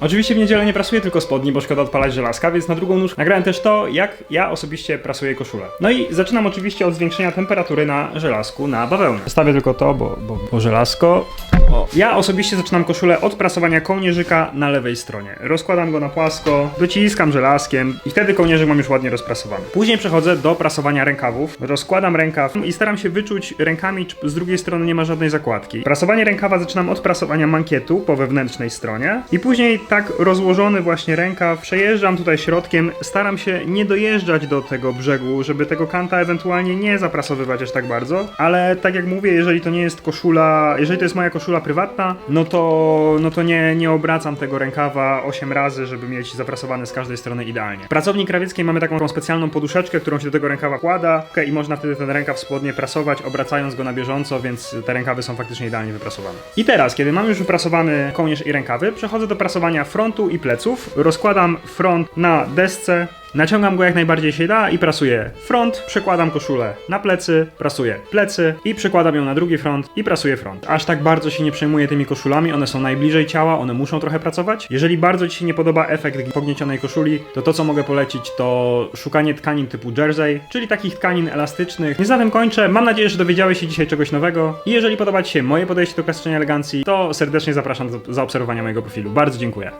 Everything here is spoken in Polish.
Oczywiście w niedzielę nie prasuję tylko spodni, bo szkoda odpalać żelazka, więc na drugą nóż nagrałem też to, jak ja osobiście prasuję koszulę. No i zaczynam oczywiście od zwiększenia temperatury na żelazku na bawełnę. Stawię tylko to, bo, bo, bo żelazko... O. Ja osobiście zaczynam koszulę od prasowania kołnierzyka na lewej stronie. Rozkładam go na płasko, dociskam żelazkiem i wtedy kołnierzyk mam już ładnie rozprasowany. Później przechodzę do prasowania rękawów. Rozkładam rękaw i staram się wyczuć rękami, czy z drugiej strony nie ma żadnej zakładki. Prasowanie rękawa zaczynam od prasowania mankietu po wewnętrznej stronie i później tak rozłożony właśnie rękaw przejeżdżam tutaj środkiem, staram się nie dojeżdżać do tego brzegu, żeby tego kanta ewentualnie nie zaprasowywać aż tak bardzo, ale tak jak mówię, jeżeli to nie jest koszula, jeżeli to jest moja koszula prywatna, no to, no to nie, nie obracam tego rękawa 8 razy, żeby mieć zaprasowane z każdej strony idealnie. W pracowni krawieckiej mamy taką specjalną poduszeczkę, którą się do tego rękawa kłada i można wtedy ten rękaw spodnie prasować, obracając go na bieżąco, więc te rękawy są faktycznie idealnie wyprasowane. I teraz, kiedy mam już wyprasowany kołnierz i rękawy, przechodzę do prasowania frontu i pleców. Rozkładam front na desce, Naciągam go jak najbardziej się da i prasuję front, przekładam koszulę na plecy, prasuję plecy i przekładam ją na drugi front i prasuję front. Aż tak bardzo się nie przejmuję tymi koszulami, one są najbliżej ciała, one muszą trochę pracować. Jeżeli bardzo Ci się nie podoba efekt pogniecionej koszuli, to to co mogę polecić to szukanie tkanin typu jersey, czyli takich tkanin elastycznych. Więc na tym kończę, mam nadzieję, że dowiedziałeś się dzisiaj czegoś nowego i jeżeli podoba Ci się moje podejście do klasycznej elegancji, to serdecznie zapraszam do zaobserwowania mojego profilu. Bardzo dziękuję.